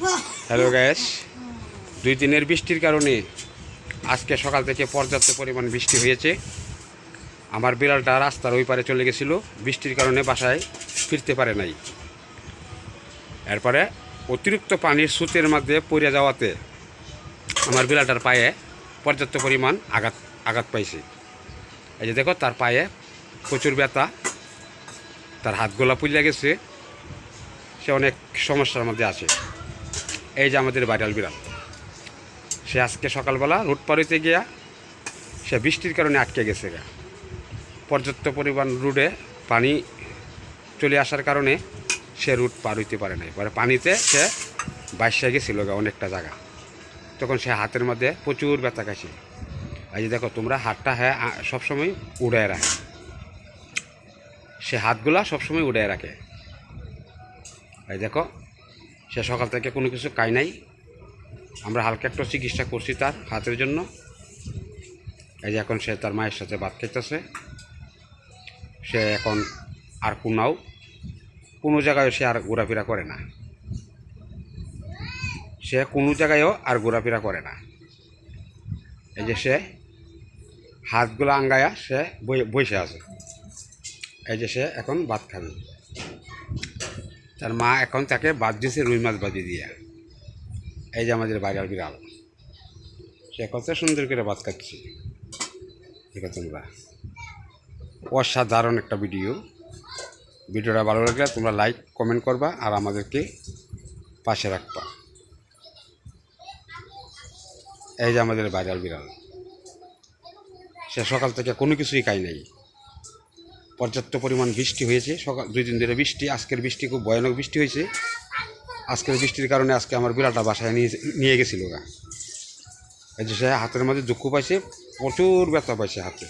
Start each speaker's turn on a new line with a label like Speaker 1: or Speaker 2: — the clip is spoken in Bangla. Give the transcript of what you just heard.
Speaker 1: হ্যালো গ্যাস দুই দিনের বৃষ্টির কারণে আজকে সকাল থেকে পর্যাপ্ত পরিমাণ বৃষ্টি হয়েছে। আমার বিড়ালটা রাস্তার ওই পারে চলে গেছিল। বৃষ্টির কারণে বাসায় ফিরতে পারে নাই। এরপরে অতিরিক্ত পানির স্রোতের মধ্যে পড়ে যাওয়াতে আমার বিড়ালটার পায়ে পর্যাপ্ত পরিমাণ আঘাত আঘাত পাইছে। এই যে দেখো, তার পায়ে প্রচুর ব্যথা। তার হাতগোলা পুড়ে গেছে। সে অনেক সমস্যার মধ্যে আছে। এই যে আমাদের ভাইরাল বিড়াল। সে আজকে সকালবেলা রোড হইতে গিয়া সে বৃষ্টির কারণে আটকে গেছে গা। পর্যাপ্ত পরিমাণ রোডে পানি চলে আসার কারণে সে রুট পার হইতে পারে নাই। পরে পানিতে সে বাইশে গেছিল গা অনেকটা জায়গা। তখন সে হাতের মধ্যে প্রচুর ব্যথা খাইছে। এই যে দেখো, তোমরা হাতটা হ্যাঁ সবসময় উড়ায় রাখে। সে হাতগুলা সবসময় উড়ায় রাখে। এই দেখো সে সকাল থেকে কোনো কিছু খাই নাই। আমরা হালকা একটু চিকিৎসা করছি তার হাতের জন্য। এই যে এখন সে তার মায়ের সাথে ভাত খাইতেছে। সে এখন আর কোনাও, কোনো জায়গায় সে আর ঘোরাফেরা করে না। সে কোনো জায়গায়ও আর ঘোরাফেরা করে না। এই যে সে হাতগুলো আঙ্গায়া সে বসে আছে। এই যে সে এখন ভাত খাবে। তার মা এখন তাকে বাদ দিয়েছে রুই মাছ বাজি দিয়া। এই যে আমাদের বাইরাল বিড়াল। সে কত সুন্দর করে বাদ খাচ্ছি। দেখো তোমরা। অসাধারণ একটা ভিডিও। ভিডিওটা ভালো লাগলে তোমরা লাইক, কমেন্ট করবা আর আমাদেরকে পাশে রাখবা। এই যে আমাদের বাইরাল বিড়াল। সে সকাল থেকে কোনো কিছুই খাই নাই। পর্যাপ্ত পরিমাণ বৃষ্টি হয়েছে। সকাল দুই দিন ধরে বৃষ্টি, আজকের বৃষ্টি খুব ভয়ানক বৃষ্টি হয়েছে। আজকের বৃষ্টির কারণে আজকে আমার বিড়ালটা বাসায় নিয়ে নিয়ে গেছিল গা। এই যে সে হাতের মাঝে দুঃখ পাইছে, প্রচুর ব্যথা পাইছে হাতে।